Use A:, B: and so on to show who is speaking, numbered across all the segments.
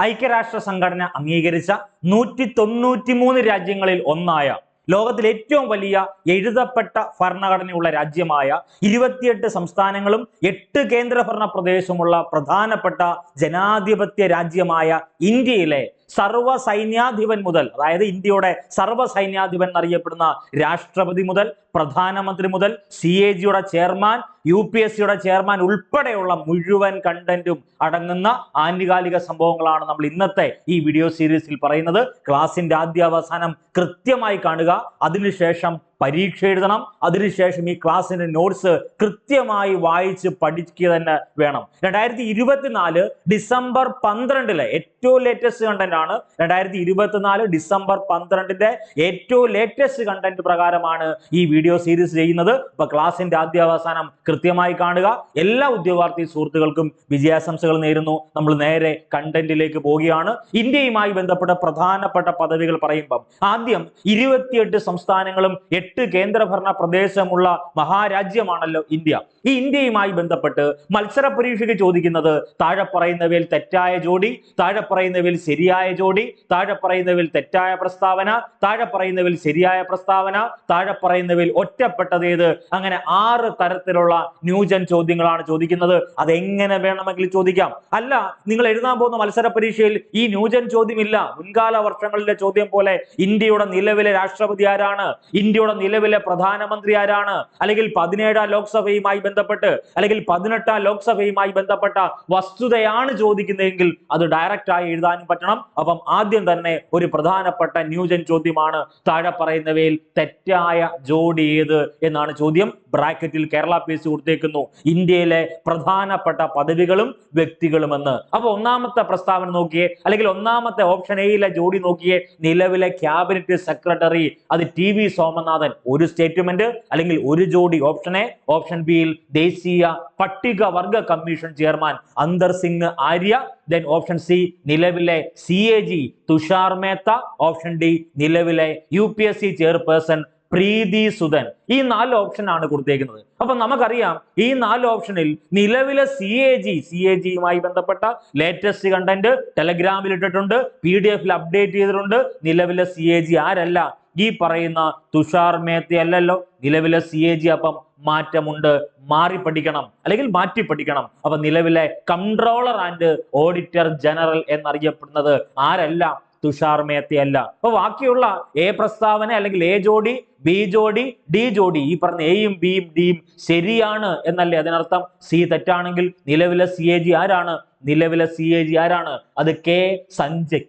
A: ഐക്യരാഷ്ട്ര സംഘടന അംഗീകരിച്ച നൂറ്റി തൊണ്ണൂറ്റിമൂന്ന് രാജ്യങ്ങളിൽ ഒന്നായ ലോകത്തിലെ ഏറ്റവും വലിയ എഴുതപ്പെട്ട ഭരണഘടനയുള്ള രാജ്യമായ ഇരുപത്തിയെട്ട് സംസ്ഥാനങ്ങളും എട്ട് കേന്ദ്രഭരണ പ്രദേശമുള്ള പ്രധാനപ്പെട്ട ജനാധിപത്യ രാജ്യമായ ഇന്ത്യയിലെ സർവ സൈന്യാധിപൻ മുതൽ അതായത് ഇന്ത്യയുടെ സർവ സൈന്യാധിപൻ എന്നറിയപ്പെടുന്ന രാഷ്ട്രപതി മുതൽ പ്രധാനമന്ത്രി മുതൽ സി എ ജിയുടെ ചെയർമാൻ യു പി എസ് സിയുടെ ചെയർമാൻ ഉൾപ്പെടെയുള്ള മുഴുവൻ കണ്ടന്റും അടങ്ങുന്ന ആനുകാലിക സംഭവങ്ങളാണ് നമ്മൾ ഇന്നത്തെ ഈ വീഡിയോ സീരീസിൽ പറയുന്നത്. ക്ലാസിന്റെ ആദ്യ അവസാനം കൃത്യമായി കാണുക. അതിനുശേഷം പരീക്ഷ എഴുതണം. അതിനുശേഷം ഈ ക്ലാസ്സിന്റെ നോട്ട്സ് കൃത്യമായി വായിച്ച് പഠിക്കുക തന്നെ വേണം. രണ്ടായിരത്തി ഇരുപത്തിനാല് ഡിസംബർ പന്ത്രണ്ടിലെ ഏറ്റവും ലേറ്റസ്റ്റ് കണ്ടന്റ് ആണ്. രണ്ടായിരത്തി ഇരുപത്തിനാല് ഡിസംബർ പന്ത്രണ്ടിന്റെ ഏറ്റവും ലേറ്റസ്റ്റ് കണ്ടന്റ് പ്രകാരമാണ് ഈ വീഡിയോ സീരീസ് ചെയ്യുന്നത്. ഇപ്പൊ ക്ലാസ്സിന്റെ ആദ്യ അവസാനം കൃത്യമായി കാണുക. എല്ലാ ഉദ്യോഗാർത്ഥി സുഹൃത്തുക്കൾക്കും വിജയാശംസകൾ നേരുന്നു. നമ്മൾ നേരെ കണ്ടന്റിലേക്ക് പോവുകയാണ്. ഇന്ത്യയുമായി ബന്ധപ്പെട്ട പ്രധാനപ്പെട്ട പദവികൾ പറയുമ്പം ആദ്യം ഇരുപത്തിയെട്ട് സംസ്ഥാനങ്ങളും കേന്ദ്രഭരണ പ്രദേശമുള്ള മഹാരാജ്യമാണല്ലോ ഇന്ത്യ. ഈ ഇന്ത്യയുമായി ബന്ധപ്പെട്ട് മത്സര പരീക്ഷയ്ക്ക് ചോദിക്കുന്നത് താഴെ പറയുന്നവയിൽ തെറ്റായ ജോഡി താഴെ പറയുന്നവയിൽ ശരിയായ ജോഡി താഴെ പറയുന്നവയിൽ തെറ്റായ പ്രസ്താവന താഴെ പറയുന്നവയിൽ ശരിയായ പ്രസ്താവന താഴെ പറയുന്നവയിൽ ഒറ്റപ്പെട്ടതേത് അങ്ങനെ ആറ് തരത്തിലുള്ള ന്യൂജൻ ചോദ്യങ്ങളാണ് ചോദിക്കുന്നത്. അതെങ്ങനെ വേണമെങ്കിൽ ചോദിക്കാം. അല്ല നിങ്ങൾ എഴുതാൻ പോകുന്ന മത്സര പരീക്ഷയിൽ ഈ ന്യൂജൻ ചോദ്യമില്ല. മുൻകാല വർഷങ്ങളിലെ ചോദ്യം പോലെ ഇന്ത്യയുടെ നിലവിലെ രാഷ്ട്രപതി ആരാണ്? ഇന്ത്യയുടെ നിലവിലെ പ്രധാനമന്ത്രി ആരാണ്? അല്ലെങ്കിൽ പതിനേഴാം ലോക്സഭയുമായി ബന്ധപ്പെട്ട് അല്ലെങ്കിൽ പതിനെട്ടാം ലോക്സഭയുമായി ബന്ധപ്പെട്ട വസ്തുതയാണ് ചോദിക്കുന്നതെങ്കിൽ അത് ഡയറക്റ്റ് ആയി എഴുതാനും പറ്റണം. അപ്പം ആദ്യം തന്നെ ഒരു പ്രധാനപ്പെട്ട ന്യൂജൻ ചോദ്യമാണ് താഴെ പറയുന്നവയിൽ തെറ്റായ ജോഡി ഏത് എന്നാണ് ചോദ്യം. ബ്രാക്കറ്റിൽ കേരള പി എസ് കൊടുത്തേക്കുന്നു. ഇന്ത്യയിലെ പ്രധാനപ്പെട്ട പദവികളും വ്യക്തികളും എന്ന് അപ്പൊ ഒന്നാമത്തെ പ്രസ്താവന നോക്കിയേ അല്ലെങ്കിൽ ഒന്നാമത്തെ ഓപ്ഷൻ എയിലെ ജോഡി നോക്കിയേ നിലവിലെ ക്യാബിനറ്റ് സെക്രട്ടറി അത് ടി വി സോമനാഥൻ ഒരു സ്റ്റേറ്റ്മെന്റ് അല്ലെങ്കിൽ ഒരു ജോഡി ഓപ്ഷൻ എ ഓപ്ഷൻ ബിയിൽ ദേശീയ പട്ടിക വർഗ commission chairman Antar Singh Arya then option C നിലവിലെ C A G Tushar Mehta option D നിലവിലെ U P S C chairperson Preeti Sudan. ഈ നാല് ഓപ്ഷൻ ആണ് കൊടുത്തേക്കുന്നത്. അപ്പൊ നമുക്കറിയാം ഈ നാല് ഓപ്ഷനിൽ നിലവിലെ C A G C A ജിയുമായി ബന്ധപ്പെട്ട ലേറ്റസ്റ്റ് കണ്ടന്റ് ടെലഗ്രാമിൽ ഇട്ടിട്ടുണ്ട് പി ഡി എഫിൽ അപ്ഡേറ്റ് ചെയ്തിട്ടുണ്ട് നിലവിലെ സി എ ജി ആരല്ല ഈ പറയുന്ന തുഷാർ മേത്ത അല്ലല്ലോ. നിലവിലെ സി എ ജി അപ്പം മാറ്റമുണ്ട്. മാറി പഠിക്കണം. അല്ലെങ്കിൽ മാറ്റി പഠിക്കണം. അപ്പൊ നിലവിലെ കൺട്രോളർ ആൻഡ് ഓഡിറ്റർ ജനറൽ എന്നറിയപ്പെടുന്നത് ആരല്ല? തുഷാർ മേത്തയല്ല അപ്പൊ ബാക്കിയുള്ള എ പ്രസ്താവന അല്ലെങ്കിൽ എ ജോഡി ബി ജോഡി ഡി ജോഡി ഈ പറഞ്ഞ എയും ബിയും ഡിയും ശരിയാണ് എന്നല്ലേ അതിനർത്ഥം? സി തെറ്റാണെങ്കിൽ നിലവിലെ സി ആരാണ്? നിലവിലെ സി ആരാണ്? അത് കെ സഞ്ജയ്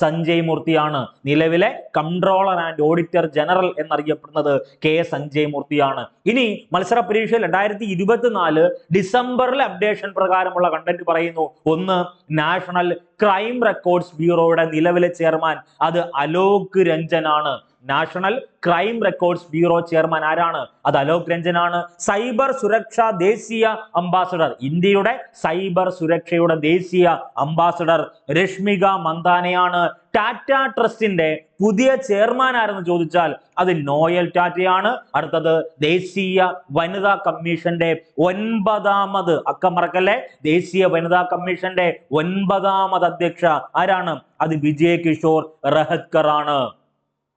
A: സഞ്ജയ് മൂർത്തിയാണ്. നിലവിലെ കൺട്രോളർ ആൻഡ് ഓഡിറ്റർ ജനറൽ എന്നറിയപ്പെടുന്നത് കെ സഞ്ജയ് മൂർത്തിയാണ്. ഇനി മത്സര പരീക്ഷയിൽ രണ്ടായിരത്തി ഇരുപത്തിനാല് ഡിസംബറിലെ അപ്ഡേഷൻ പ്രകാരമുള്ള കണ്ടന്റ് പറയുന്നു. ഒന്ന് നാഷണൽ ക്രൈം റെക്കോർഡ്സ് ബ്യൂറോയുടെ നിലവിലെ ചെയർമാൻ അത് Alok രഞ്ജനാണ്. National crime records bureau chairman ആരാണ്? അത് അലോക് രഞ്ജനാണ്. സൈബർ സുരക്ഷ ദേശീയ അംബാസഡർ. ഇന്ത്യയുടെ സൈബർ സുരക്ഷയുടെ ദേശീയ അംബാസഡർ രശ്മിക മന്ദാനയാണ്. ടാറ്റ ട്രസ്റ്റിന്റെ പുതിയ ചെയർമാൻ ആരെന്ന് ചോദിച്ചാൽ അത് നോയൽ ടാറ്റയാണ്. അടുത്തത് ദേശീയ വനിതാ കമ്മീഷന്റെ ഒൻപതാമത് അക്കമറക്കല്ലേ ദേശീയ വനിതാ കമ്മീഷന്റെ ഒൻപതാമത് അധ്യക്ഷ ആരാണ്? അത് വിജയ് കിഷോർ റഹത്കർ ആണ്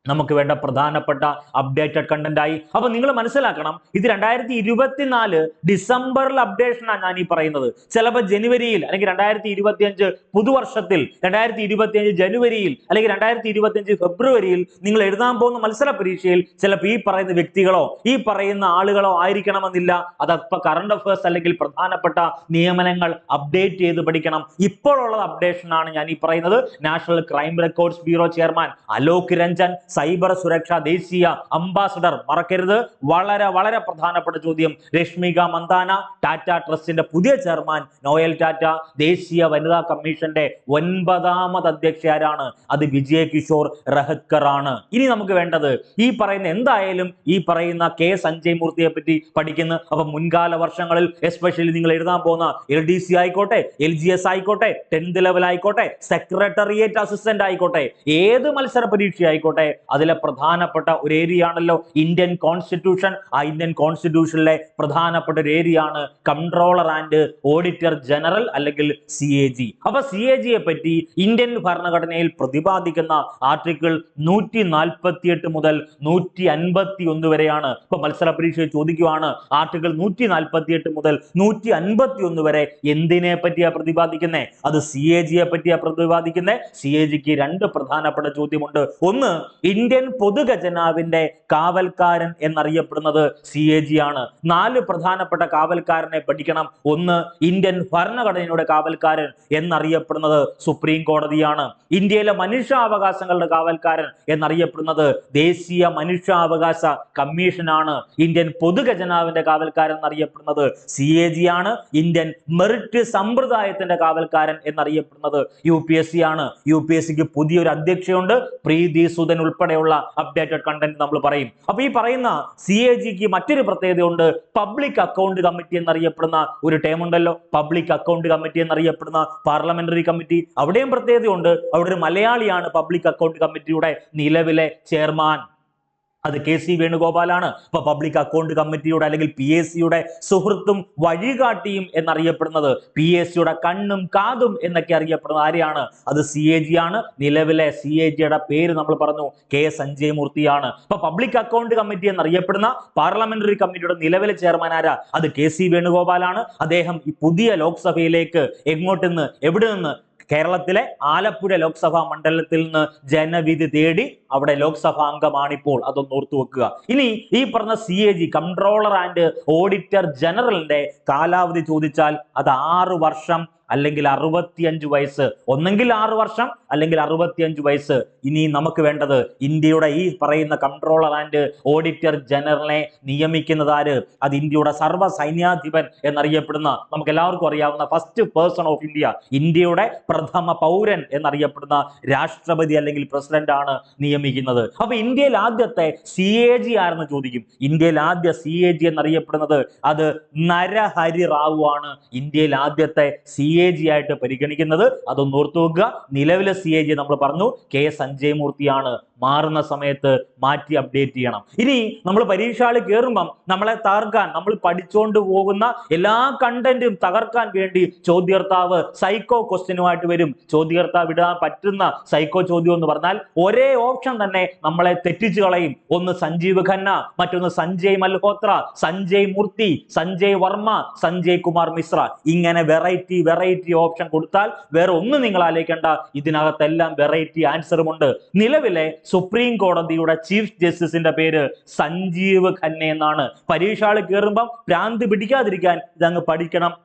A: നമുക്ക് വേണ്ട പ്രധാനപ്പെട്ട അപ്ഡേറ്റഡ് കണ്ടന്റ് ആയി. അപ്പൊ നിങ്ങൾ മനസ്സിലാക്കണം ഇത് രണ്ടായിരത്തി ഇരുപത്തിനാല് ഡിസംബറിൽ അപ്ഡേഷനാണ് ഞാൻ ഈ പറയുന്നത്. ചിലപ്പോൾ ജനുവരിയിൽ അല്ലെങ്കിൽ രണ്ടായിരത്തി ഇരുപത്തി അഞ്ച് പുതുവർഷത്തിൽ രണ്ടായിരത്തി ഇരുപത്തി അഞ്ച് ജനുവരിയിൽ അല്ലെങ്കിൽ രണ്ടായിരത്തി ഇരുപത്തി അഞ്ച് ഫെബ്രുവരിയിൽ നിങ്ങൾ എഴുതാൻ പോകുന്ന മത്സര പരീക്ഷയിൽ ചിലപ്പോൾ ഈ പറയുന്ന വ്യക്തികളോ ഈ പറയുന്ന ആളുകളോ ആയിരിക്കണമെന്നില്ല. അതപ്പോ കറണ്ട് അഫയേഴ്സ് അല്ലെങ്കിൽ പ്രധാനപ്പെട്ട നിയമനങ്ങൾ അപ്ഡേറ്റ് ചെയ്ത് പഠിക്കണം. ഇപ്പോഴുള്ള അപ്ഡേഷനാണ് ഞാൻ ഈ പറയുന്നത്. National crime records bureau chairman Alok Ranjan cyber സുരക്ഷ ദേശീയ അംബാസഡർ മറക്കരുത്. വളരെ വളരെ പ്രധാനപ്പെട്ട ചോദ്യം. രശ്മിക മന്ദാന ടാറ്റ ട്രസ്റ്റിന്റെ പുതിയ ചെയർമാൻ നോയൽ ടാറ്റ ദേശീയ വനിതാ കമ്മീഷന്റെ ഒൻപതാമത് അധ്യക്ഷ ആരാണ്? അത് വിജയ കിഷോർ റഹത്കർ ആണ് ഇനി നമുക്ക് വേണ്ടത് ഈ പറയുന്ന എന്തായാലും ഈ പറയുന്ന കെ സഞ്ജയ് മൂർത്തിയെ പറ്റി പഠിക്കുന്നു. അപ്പൊ മുൻകാല വർഷങ്ങളിൽ എസ്പെഷ്യലി നിങ്ങൾ എഴുതാൻ പോകുന്ന എൽ ഡി സി ആയിക്കോട്ടെ എൽ ജി എസ് ആയിക്കോട്ടെ ടെൻത്ത് ലെവൽ ആയിക്കോട്ടെ സെക്രട്ടറിയേറ്റ് അസിസ്റ്റന്റ് ആയിക്കോട്ടെ ഏത് മത്സര പരീക്ഷ ആയിക്കോട്ടെ അതിലെ പ്രധാനപ്പെട്ട ഒരു ഏരിയ ആണല്ലോ ഇന്ത്യൻ കോൺസ്റ്റിറ്റ്യൂഷൻ. ആ ഇന്ത്യൻ കോൺസ്റ്റിറ്റ്യൂഷനിലെ പ്രധാനപ്പെട്ട ഒരു ഏരിയ ആണ് കൺട്രോളർ ആൻഡ് ഓഡിറ്റർ ജനറൽ അല്ലെങ്കിൽ സി എ ജി അപ്പൊ സി എ ജിയെ പറ്റി ഇന്ത്യൻ ഭരണഘടനയിൽ പ്രതിപാദിക്കുന്ന ആർട്ടിക്കിൾ നൂറ്റി നാൽപ്പത്തിയെട്ട് മുതൽ നൂറ്റി അൻപത്തി ഒന്ന് വരെയാണ്. ഇപ്പൊ മത്സര പരീക്ഷയിൽ ചോദിക്കുവാണ് ആർട്ടിക്കിൾ നൂറ്റി നാൽപ്പത്തിയെട്ട് മുതൽ നൂറ്റി അൻപത്തി ഒന്ന് വരെ എന്തിനെ പറ്റിയാ പ്രതിപാദിക്കുന്നേ? അത് സി എ ജിയെ പറ്റിയാ പ്രതിപാദിക്കുന്നേ? സി എ ജിക്ക് രണ്ട് പ്രധാനപ്പെട്ട ചോദ്യമുണ്ട്. ഒന്ന് ഇന്ത്യൻ പൊതുഖജനാവിന്റെ കാവൽക്കാരൻ എന്നറിയപ്പെടുന്നത് സി എ ജി ആണ്. നാല് പ്രധാനപ്പെട്ട കാവൽക്കാരനെ പഠിക്കണം. ഒന്ന് ഇന്ത്യൻ ഭരണഘടനയുടെ കാവൽക്കാരൻ എന്നറിയപ്പെടുന്നത് സുപ്രീം കോടതിയാണ്. ഇന്ത്യയിലെ മനുഷ്യാവകാശങ്ങളുടെ കാവൽക്കാരൻ എന്നറിയപ്പെടുന്നത് ദേശീയ മനുഷ്യാവകാശ കമ്മീഷനാണ്. ഇന്ത്യൻ പൊതുഖജനാവിന്റെ കാവൽക്കാരൻ എന്നറിയപ്പെടുന്നത് സി എ ജി ആണ്. ഇന്ത്യൻ മെറിറ്റ് സമ്പ്രദായത്തിന്റെ കാവൽക്കാരൻ എന്നറിയപ്പെടുന്നത് യു പി എസ് സി ആണ്. യു പി എസ് സിക്ക് പുതിയൊരു അധ്യക്ഷയുണ്ട്. പ്രീതി സുധൻ ഉൾപ്പെടെയുള്ള അപ്ഡേറ്റഡ് കണ്ടന്റ് നമ്മൾ പറയും. അപ്പൊ ഈ പറയുന്ന സി എ ജിക്ക് മറ്റൊരു പ്രത്യേകതയുണ്ട്. പബ്ലിക് അക്കൗണ്ട് കമ്മിറ്റി എന്നറിയപ്പെടുന്ന ഒരു ടേം ഉണ്ടല്ലോ. പബ്ലിക് അക്കൗണ്ട് കമ്മിറ്റി എന്നറിയപ്പെടുന്ന പാർലമെന്ററി കമ്മിറ്റി അവിടെയും പ്രത്യേകതയുണ്ട്. അവിടെ ഒരു മലയാളിയാണ് പബ്ലിക് അക്കൗണ്ട് കമ്മിറ്റിയുടെ നിലവിലെ ചെയർമാൻ അത് കെ സി വേണുഗോപാലാണ്. ഇപ്പൊ പബ്ലിക് അക്കൗണ്ട് കമ്മിറ്റിയുടെ അല്ലെങ്കിൽ പി എസ് സിയുടെ സുഹൃത്തും വഴികാട്ടിയും എന്നറിയപ്പെടുന്നത്. പി എസ് സിയുടെ കണ്ണും കാതും എന്നൊക്കെ അറിയപ്പെടുന്നത് ആരെയാണ്? അത് സി എ ജി ആണ്. നിലവിലെ സി എ ജിയുടെ പേര് നമ്മൾ പറഞ്ഞു. കെ സഞ്ജയ് മൂർത്തിയാണ് ഇപ്പൊ പബ്ലിക് അക്കൗണ്ട് കമ്മിറ്റി എന്നറിയപ്പെടുന്ന പാർലമെന്ററി കമ്മിറ്റിയുടെ നിലവിലെ ചെയർമാൻ ആരാ? അത് കെ സി വേണുഗോപാലാണ്. അദ്ദേഹം ഈ പുതിയ ലോക്സഭയിലേക്ക് എങ്ങോട്ട് നിന്ന് എവിടെ നിന്ന് കേരളത്തിലെ ആലപ്പുഴ ലോക്സഭാ മണ്ഡലത്തിൽ നിന്ന് ജനവിധി തേടി അവിടെ ലോക്സഭാ അംഗമാണിപ്പോൾ. അതൊന്ന് ഓർത്തു വെക്കുക. ഇനി ഈ പറഞ്ഞ C A G controller and auditor ജനറലിന്റെ കാലാവധി ചോദിച്ചാൽ അത് ആറ് വർഷം അല്ലെങ്കിൽ അറുപത്തിയഞ്ച് വയസ്സ്. ഒന്നെങ്കിൽ ആറ് വർഷം അല്ലെങ്കിൽ അറുപത്തിയഞ്ച് വയസ്സ്. ഇനി നമുക്ക് വേണ്ടത് ഇന്ത്യയുടെ ഈ പറയുന്ന കൺട്രോളർ ആൻഡ് ഓഡിറ്റർ ജനറലിനെ നിയമിക്കുന്നത് ആര്? അത് ഇന്ത്യയുടെ സർവ സൈന്യാധിപൻ എന്നറിയപ്പെടുന്ന നമുക്ക് എല്ലാവർക്കും അറിയാവുന്ന ഫസ്റ്റ് പേഴ്സൺ ഓഫ് ഇന്ത്യ ഇന്ത്യയുടെ പ്രഥമ പൗരൻ എന്നറിയപ്പെടുന്ന രാഷ്ട്രപതി അല്ലെങ്കിൽ പ്രസിഡന്റ് ആണ് നിയമിക്കുന്നത്. അപ്പൊ ഇന്ത്യയിൽ ആദ്യത്തെ സി എ ജി ആരെന്ന് ചോദിക്കും? ഇന്ത്യയിൽ ആദ്യ സി എ ജി എന്നറിയപ്പെടുന്നത് അത് നരഹരി റാവു ആണ്. ഇന്ത്യയിൽ ആദ്യത്തെ സി എ ജി ആയിട്ട് പരിഗണിക്കുന്നത്. അതൊന്ന് ഓർത്തു വെക്കുക നിലവിലെ സി എ ജി നമ്മൾ പറഞ്ഞു കെ സഞ്ജയ് മൂർത്തിയാണ് മാറുന്ന സമയത്ത് മാറ്റി അപ്ഡേറ്റ് ചെയ്യണം. ഇനി നമ്മൾ പരീക്ഷാളി കയറുമ്പം നമ്മളെ തകർക്കാൻ നമ്മൾ പഠിച്ചുകൊണ്ട് പോകുന്ന എല്ലാ കണ്ടന്റും തകർക്കാൻ വേണ്ടി ചോദ്യകർത്താവ് സൈക്കോ ക്വസ്റ്റ്യനുമായിട്ട് വരും. ചോദ്യകർത്താവ് ഇടാൻ പറ്റുന്ന സൈക്കോ ചോദ്യം എന്ന് പറഞ്ഞാൽ ഒരേ ഓപ്ഷൻ തന്നെ നമ്മളെ തെറ്റിച്ചു കളയും. ഒന്ന് സഞ്ജീവ് ഖന്ന മറ്റൊന്ന് സഞ്ജയ് മൽഹോത്ര സഞ്ജയ് മൂർത്തി സഞ്ജയ് വർമ്മ സഞ്ജയ് കുമാർ മിശ്ര. ഇങ്ങനെ വെറൈറ്റി വെറൈറ്റി ഓപ്ഷൻ കൊടുത്താൽ വേറെ ഒന്നും നിങ്ങൾ ആലോചിക്കേണ്ട. ഇതിനകത്തെല്ലാം വെറൈറ്റി ആൻസറും ഉണ്ട്. നിലവിലെ സുപ്രീം കോടതിയുടെ ചീഫ് ജസ്റ്റിസിന്റെ പേര് സഞ്ജീവ് ഖന്ന എന്നാണ്. പരീക്ഷകൾ കയറുമ്പം ഭ്രാന്ത് പിടിക്കാതിരിക്കാൻ ഇതങ്ങ് പഠിക്കണം.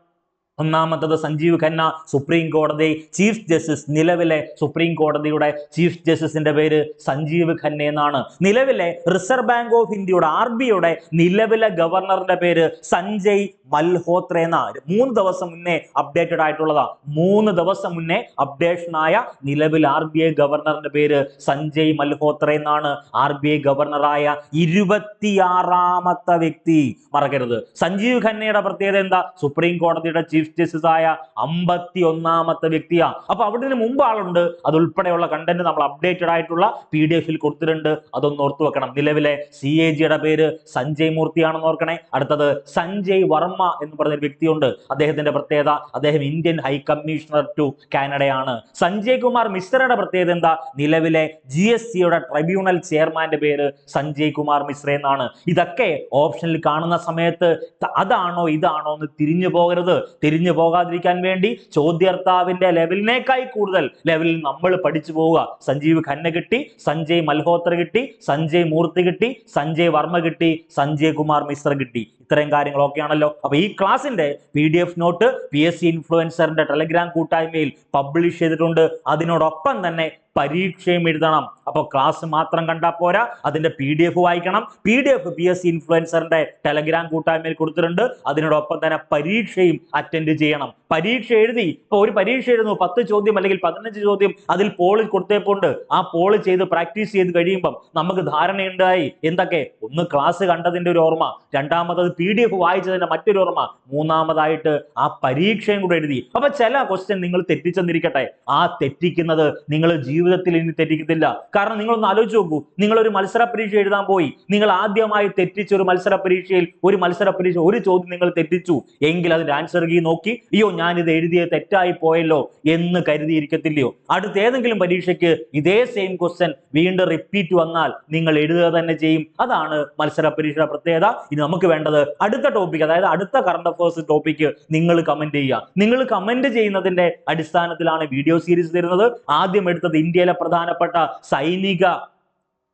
A: ഒന്നാമത്തത് സഞ്ജീവ് ഖന്ന സുപ്രീം കോടതി ചീഫ് ജസ്റ്റിസ് നിലവിലെ സുപ്രീം കോടതിയുടെ ചീഫ് ജസ്റ്റിസിന്റെ പേര് സഞ്ജീവ് ഖന്ന എന്നാണ്. നിലവിലെ റിസർവ് ബാങ്ക് ഓഫ് ഇന്ത്യയുടെ ആർ ബിയുടെ നിലവിലെ ഗവർണറിന്റെ പേര് സഞ്ജയ് മൽഹോത്ര എന്നാണ്. മൂന്ന് ദിവസം മുന്നേ അപ്ഡേറ്റഡ് ആയിട്ടുള്ളതാ. മൂന്ന് ദിവസം മുന്നേ അപ്ഡേഷൻ ആയ നിലവിൽ ആർ ബി ഐ ഗവർണറിന്റെ പേര് സഞ്ജയ് മൽഹോത്ര എന്നാണ്. ആർ ബി ഐ ഗവർണറായ ഇരുപത്തിയാറാമത്തെ വ്യക്തി. മറക്കരുത്. സഞ്ജീവ് ഖന്നയുടെ പ്രത്യേകത എന്താ? സുപ്രീം കോടതിയുടെ ചീഫ് ജസ്റ്റിസ് ആയ അമ്പത്തി ഒന്നാമത്തെ വ്യക്തിയാണ്. അപ്പൊ അവിടെ മുമ്പ് ആളുണ്ട്. അത് ഉൾപ്പെടെയുള്ള കണ്ടന്റ് നമ്മൾ അപ്ഡേറ്റഡ് ആയിട്ടുള്ള പി ഡി എഫിൽ കൊടുത്തിട്ടുണ്ട്. അതൊന്ന് ഓർത്തു വെക്കണം. നിലവിലെ സി എ ജിയുടെ പേര് സഞ്ജയ് മൂർത്തിയാണെന്ന് ഓർക്കണേ. അടുത്തത് സഞ്ജയ് വർമ്മ എന്ന് പറഞ്ഞ വ്യക്തിയുണ്ട്. അദ്ദേഹത്തിന്റെ പ്രത്യേകത അദ്ദേഹം ഇന്ത്യൻ ഹൈ കമ്മീഷണർ ടു കാനഡയാണ്. സഞ്ജയ് കുമാർ മിശ്രയുടെ പ്രത്യേകത എന്താ? നിലവിലെ ജി എസ് സിയുടെ ട്രൈബ്യൂണൽ ചെയർമാന്റെ പേര് സഞ്ജയ് കുമാർ മിശ്ര എന്നാണ്. ഇതൊക്കെ ഓപ്ഷനിൽ കാണുന്ന സമയത്ത് അതാണോ ഇതാണോ എന്ന് തിരിഞ്ഞു പോകരുത്. തിരിഞ്ഞു പോകാതിരിക്കാൻ വേണ്ടി ചോദ്യർത്താവിന്റെ ലെവലിനേക്കായി കൂടുതൽ ലെവലിൽ നമ്മൾ പഠിച്ചു പോവുക. സഞ്ജീവ് ഖന്ന കിട്ടി സഞ്ജയ് മൽഹോത്ര കിട്ടി സഞ്ജയ് മൂർത്തി കിട്ടി സഞ്ജയ് വർമ്മ കിട്ടി സഞ്ജയ് കുമാർ മിശ്ര കിട്ടി. ഇത്രയും കാര്യങ്ങളൊക്കെയാണല്ലോ. അപ്പൊ ഈ ക്ലാസിന്റെ P D F note P S C ഇൻഫ്ലുവൻസറിന്റെ Telegram കൂട്ടായ്മയിൽ പബ്ലിഷ് ചെയ്തിട്ടുണ്ട്. അതിനോടൊപ്പം തന്നെ പരീക്ഷയും എഴുതണം. അപ്പോൾ ക്ലാസ് മാത്രം കണ്ടാൽ പോരാ. അതിന്റെ പി ഡി എഫ് വായിക്കണം. P D F P S C ഇൻഫ്ലുവൻസറിന്റെ Telegram കൂട്ടായ്മയിൽ കൊടുത്തിട്ടുണ്ട്. അതിനോടൊപ്പം തന്നെ പരീക്ഷയും അറ്റൻഡ് ചെയ്യണം. പരീക്ഷ എഴുതി ഇപ്പൊ ഒരു പരീക്ഷ എഴുതുന്നു പത്ത് ചോദ്യം അല്ലെങ്കിൽ പതിനഞ്ച് ചോദ്യം അതിൽ പോളിൽ കൊടുത്തേപ്പോണ്ട്. ആ പോൾ ചെയ്ത് പ്രാക്ടീസ് ചെയ്ത് കഴിയുമ്പം നമുക്ക് ധാരണയുണ്ടായി. എന്തൊക്കെ? ഒന്ന് ക്ലാസ് കണ്ടതിന്റെ ഒരു ഓർമ്മ രണ്ടാമത് പി ഡി എഫ് വായിച്ചതിന്റെ മറ്റൊരു ഓർമ്മ മൂന്നാമതായിട്ട് ആ പരീക്ഷയും കൂടെ എഴുതി. അപ്പൊ ചില ക്വസ്റ്റ്യൻ നിങ്ങൾ തെറ്റിച്ചെന്നിരിക്കട്ടെ. ആ തെറ്റിക്കുന്നത് നിങ്ങൾ ജീവിതത്തിൽ ഇനി തെറ്റിക്കത്തില്ല. കാരണം നിങ്ങളൊന്ന് ആലോചിച്ച് നോക്കൂ നിങ്ങൾ ഒരു മത്സര പരീക്ഷ എഴുതാൻ പോയി. നിങ്ങൾ ആദ്യമായി തെറ്റിച്ച ഒരു മത്സര പരീക്ഷയിൽ ഒരു മത്സര പരീക്ഷ ഒരു ചോദ്യം നിങ്ങൾ തെറ്റിച്ചു. എങ്കിൽ അതിന്റെ ആൻസർ കീ നോക്കി. അയ്യോ ഞാൻ എഴുതിയ തെറ്റായി പോയല്ലോ എന്ന് കരുതിയിരിക്കത്തില്ലയോ? അടുത്ത ഏതെങ്കിലും പരീക്ഷയ്ക്ക് ഇതേ സെയിം ക്വസ്റ്റ്യൻ വീണ്ടും റിപ്പീറ്റ് വന്നാൽ നിങ്ങൾ എഴുതുക തന്നെ ചെയ്യും. അതാണ് മത്സര പരീക്ഷയുടെ പ്രത്യേകത. ഇനി നമുക്ക് വേണ്ടത് അടുത്ത ടോപ്പിക് അതായത് അടുത്ത കറണ്ട് അഫേഴ്സ് ടോപ്പിക്ക് നിങ്ങൾ കമന്റ് ചെയ്യുക. നിങ്ങൾ കമന്റ് ചെയ്യുന്നതിന്റെ അടിസ്ഥാനത്തിലാണ് വീഡിയോ സീരീസ് തരുന്നത്. ആദ്യം എടുത്തത് ഇന്ത്യയിലെ പ്രധാനപ്പെട്ട സൈനിക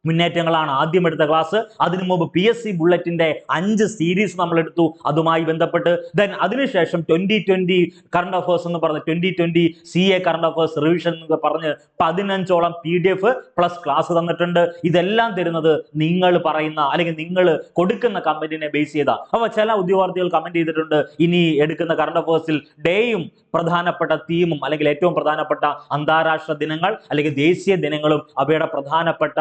A: മുന്നേറ്റങ്ങളാണ്. ആദ്യം എടുത്ത ക്ലാസ് അതിനു മുമ്പ് പി എസ് സി ബുള്ളറ്റിന്റെ അഞ്ച് സീരീസ് നമ്മൾ എടുത്തു. അതുമായി ബന്ധപ്പെട്ട് ദെൻ അതിനുശേഷം ട്വന്റി ട്വന്റി കറണ്ട് അഫേഴ്സ് എന്ന് പറഞ്ഞ് twenty twenty C A current affairs revision എന്ന് പറഞ്ഞ് പതിനഞ്ചോളം P D F plus class തന്നിട്ടുണ്ട്. ഇതെല്ലാം തരുന്നത് നിങ്ങൾ പറയുന്ന അല്ലെങ്കിൽ നിങ്ങൾ കൊടുക്കുന്ന കമന്റിനെ ബേസ് ചെയ്താ. അപ്പൊ ചില ഉദ്യോഗാർത്ഥികൾ കമന്റ് ചെയ്തിട്ടുണ്ട്. ഇനി എടുക്കുന്ന കറണ്ട് അഫേഴ്സിൽ ഡേയും പ്രധാനപ്പെട്ട തീമും അല്ലെങ്കിൽ ഏറ്റവും പ്രധാനപ്പെട്ട അന്താരാഷ്ട്ര ദിനങ്ങൾ അല്ലെങ്കിൽ ദേശീയ ദിനങ്ങളും അവയുടെ പ്രധാനപ്പെട്ട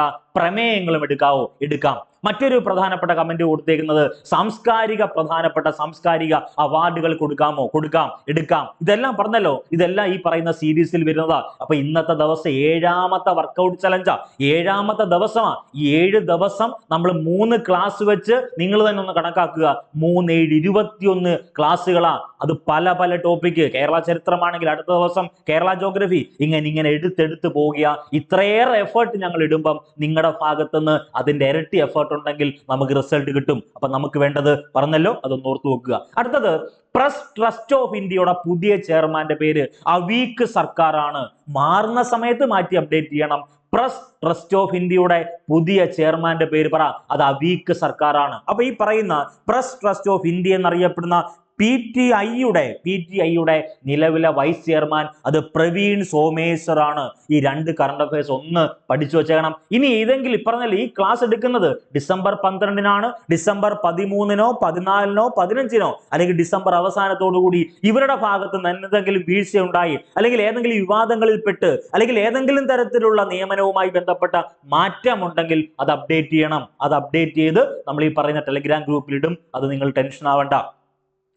A: പ്രമേയങ്ങളും എടുക്കാവോ എടുക്കാം മറ്റൊരു പ്രധാനപ്പെട്ട കമന്റ് കൊടുത്തേക്കുന്നത് സാംസ്കാരിക പ്രധാനപ്പെട്ട സാംസ്കാരിക അവാർഡുകൾ കൊടുക്കാമോ? കൊടുക്കാം എടുക്കാം. ഇതെല്ലാം പറഞ്ഞല്ലോ. ഇതെല്ലാം ഈ പറയുന്ന സീരീസിൽ വരുന്നതാ. അപ്പൊ ഇന്നത്തെ ദിവസം ഏഴാമത്തെ വർക്കൗട്ട് ചലഞ്ചാ ഏഴാമത്തെ ദിവസമാണ് ഈ ഏഴ് ദിവസം നമ്മൾ മൂന്ന് ക്ലാസ് വെച്ച് നിങ്ങൾ തന്നെ ഒന്ന് കണക്കാക്കുക. മൂന്ന് ഏഴ് ഇരുപത്തിയൊന്ന് ക്ലാസ്സുകളാ അത് പല പല ടോപ്പിക്ക് കേരള ചരിത്രമാണെങ്കിൽ അടുത്ത ദിവസം കേരള ജോഗ്രഫി ഇങ്ങനെ ഇങ്ങനെ എടുത്തെടുത്ത് പോവുക ഇത്രയേറെ എഫേർട്ട് ഞങ്ങൾ ഇടുമ്പം നിങ്ങളുടെ ഭാഗത്തുനിന്ന് അതിന്റെ ഇരട്ടി എഫേർട്ട് ഉണ്ടെങ്കിൽ നമുക്ക് റിസൾട്ട് കിട്ടും. അപ്പൊ നമുക്ക് വേണ്ടത് പറഞ്ഞല്ലോ അതൊന്ന് ഓർത്തു വെക്കുക. അടുത്തത് പ്രസ് ട്രസ്റ്റ് ഓഫ് ഇന്ത്യയുടെ പുതിയ ചെയർമാന്റെ പേര് അവീക്ക് സർക്കാരാണ്. മാറുന്ന സമയത്ത് മാറ്റി അപ്ഡേറ്റ് ചെയ്യണം. പ്രസ് ട്രസ്റ്റ് ഓഫ് ഇന്ത്യയുടെ പുതിയ ചെയർമാന്റെ പേര് പറ. അത് അവീക്ക് സർക്കാരാണ്. അപ്പൊ ഈ പറയുന്ന പ്രസ് ട്രസ്റ്റ് ഓഫ് ഇന്ത്യ എന്നറിയപ്പെടുന്ന പി ടി ഐയുടെ പി ടി ഐയുടെ നിലവിലെ വൈസ് ചെയർമാൻ അത് പ്രവീൺ സോമേശ്വർ ആണ് ഈ രണ്ട് കറണ്ട് അഫയേഴ്സ് ഒന്ന് പഠിച്ചു വെച്ചേക്കണം. ഇനി ഏതെങ്കിലും ഇപ്പറഞ്ഞാൽ ഈ ക്ലാസ് എടുക്കുന്നത് ഡിസംബർ പന്ത്രണ്ടിനാണ് ഡിസംബർ പതിമൂന്നിനോ പതിനാലിനോ പതിനഞ്ചിനോ അല്ലെങ്കിൽ ഡിസംബർ അവസാനത്തോടു കൂടി ഇവരുടെ ഭാഗത്ത് എന്തെങ്കിലും വീഴ്ച ഉണ്ടായി അല്ലെങ്കിൽ ഏതെങ്കിലും വിവാദങ്ങളിൽ പെട്ട് അല്ലെങ്കിൽ ഏതെങ്കിലും തരത്തിലുള്ള നിയമനവുമായി ബന്ധപ്പെട്ട മാറ്റമുണ്ടെങ്കിൽ അത് അപ്ഡേറ്റ് ചെയ്യണം. അത് അപ്ഡേറ്റ് ചെയ്ത് നമ്മൾ ഈ പറയുന്ന ടെലിഗ്രാം ഗ്രൂപ്പിലിടും അത് നിങ്ങൾ ടെൻഷൻ ആവണ്ട.